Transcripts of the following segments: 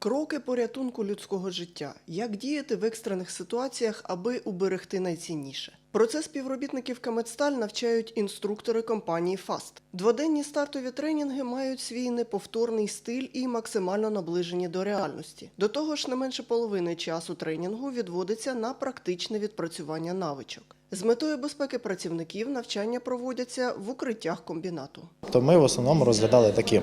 Кроки порятунку людського життя. Як діяти в екстрених ситуаціях, аби уберегти найцінніше. Про це співробітників Камедсталь навчають інструктори компанії ФАСТ. Дводенні стартові тренінги мають свій неповторний стиль і максимально наближені до реальності. До того ж, не менше половини часу тренінгу відводиться на практичне відпрацювання навичок. З метою безпеки працівників навчання проводяться в укриттях комбінату. То ми в основному розглядали такі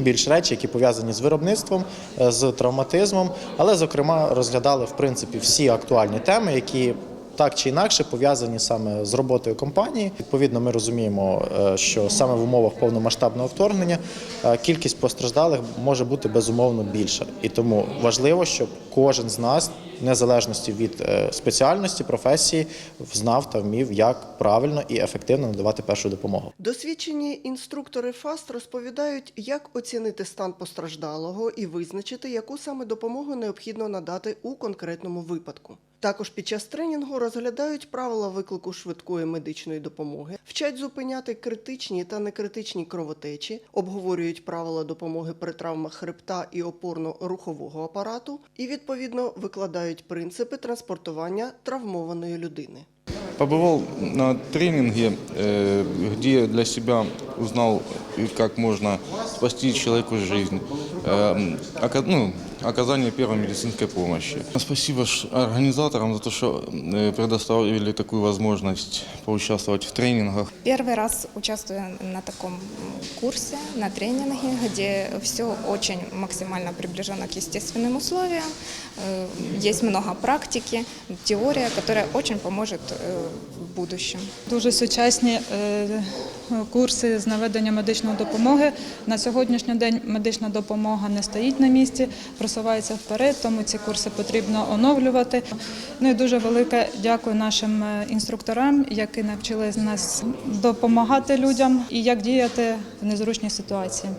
більш речі, які пов'язані з виробництвом, е, з травматизмом, але зокрема розглядали в принципі всі актуальні теми, які так чи інакше пов'язані саме з роботою компанії. Відповідно, ми розуміємо, е, що саме в умовах повномасштабного вторгнення е, кількість постраждалих може бути безумовно більша, і тому важливо, щоб кожен з нас, незалежності від е, спеціальності, професії, знав та вмів, як правильно і ефективно надавати першу допомогу. Досвідчені інструктори ФАСТ розповідають, як оцінити стан постраждалого і визначити, яку саме допомогу необхідно надати у конкретному випадку. Також під час тренінгу розглядають правила виклику швидкої медичної допомоги, вчать зупиняти критичні та некритичні кровотечі, обговорюють правила допомоги при травмах хребта і опорно-рухового апарату і відповідно викладають принципи транспортування травмованої людини. Побывал на тренинге, где для себя узнал, э, как можно спасти человеку жизнь. Э, ока- ну, оказание первой медицинской помощи. Спасибо ш- организаторам за то, что э, предоставили такую возможность поучаствовать в тренингах. Первый раз участвую на таком курсе, на тренинге, где все очень максимально приближено к естественным условиям. Э, Есть много практики, теория, которая очень поможет э, в будущем. Дуже сучасні е, курси з наведення медичної допомоги. На сьогоднішній день медична допомога не стоїть на місці, просувається вперед, тому ці курси потрібно оновлювати. Ну і дуже велике дякую нашим е, інструкторам, які навчили нас допомагати людям і як діяти в незручній ситуації.